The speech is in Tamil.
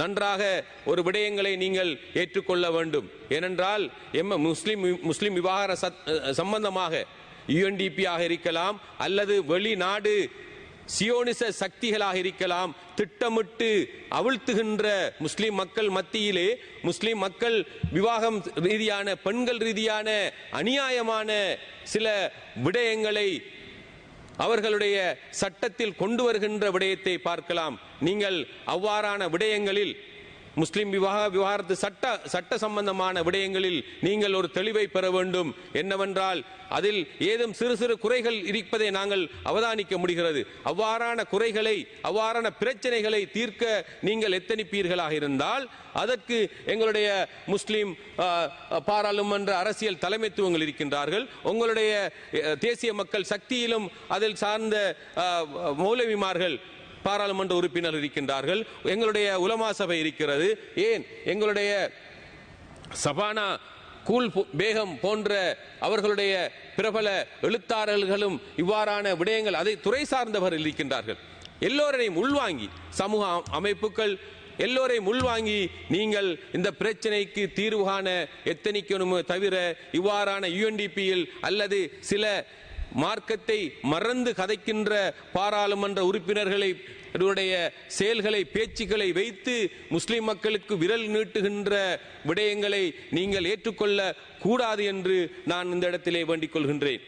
நன்றாக ஒரு விடயங்களை நீங்கள் ஏற்றுக்கொள்ள வேண்டும். ஏனென்றால் எம்ம முஸ்லிம் முஸ்லிம் விவகார சத்- சம்பந்தமாக யூஎன்டிபியாக இருக்கலாம் அல்லது வெளிநாடு சியோனிச சக்திகளாக இருக்கலாம் திட்டமிட்டு அவிழ்த்துகின்ற முஸ்லிம் மக்கள் மத்தியிலே முஸ்லிம் மக்கள் விவாகம் ரீதியான பெண்கள் ரீதியான அநியாயமான சில விடயங்களை அவர்களுடைய சட்டத்தில் கொண்டு வருகின்ற விடயத்தை பார்க்கலாம். நீங்கள் அவ்வாறான விடயங்களில் முஸ்லிம் விவாக விவகாரத்து சட்ட சட்ட சம்பந்தமான விடயங்களில் நீங்கள் ஒரு தெளிவை பெற வேண்டும். என்னவென்றால் அதில் ஏதும் சிறு சிறு குறைகள் இருப்பதை நாங்கள் அவதானிக்க முடிகிறது. அவ்வாறான குறைகளை அவ்வாறான பிரச்சனைகளை தீர்க்க நீங்கள் எத்தனிப்பீர்களாக இருந்தால் அதற்கு எங்களுடைய முஸ்லிம் பாராளுமன்ற அரசியல் தலைமைத்துவங்கள் இருக்கின்றார்கள். உங்களுடைய தேசிய மக்கள் சக்தியிலும் அதில் சார்ந்த மௌலவிமார்கள் பாராளுமன்ற உறுப்பினர் இருக்கின்றார்கள். எங்களுடைய உலமா சபை இருக்கிறது. ஏன்? எங்களுடைய சபானா கூல் பேகம் போன்ற அவர்களுடைய பிரபல எழுத்தாளர்களும் இவ்வாறான விடயங்கள் அதை துறை சார்ந்தவர்கள் இருக்கின்றார்கள். எல்லோரையும் உள்வாங்கி சமூக அமைப்புகள் எல்லோரையும் உள்வாங்கி நீங்கள் இந்த பிரச்சனைக்கு தீர்வு காண எத்தனிக்கணுமே தவிர இவ்வாறான யுஎன்டிபியில் அல்லது சில மார்க்கத்தை மறந்து கதைக்கின்ற பாராளுமன்ற உறுப்பினர்களை இவருடைய செயல்களை பேச்சுக்களை வைத்து முஸ்லிம் மக்களுக்கு விரல் நீட்டுகின்ற விடயங்களை நீங்கள் ஏற்றுக்கொள்ள கூடாது என்று நான் இந்த இடத்திலே வேண்டிக் கொள்கின்றேன்.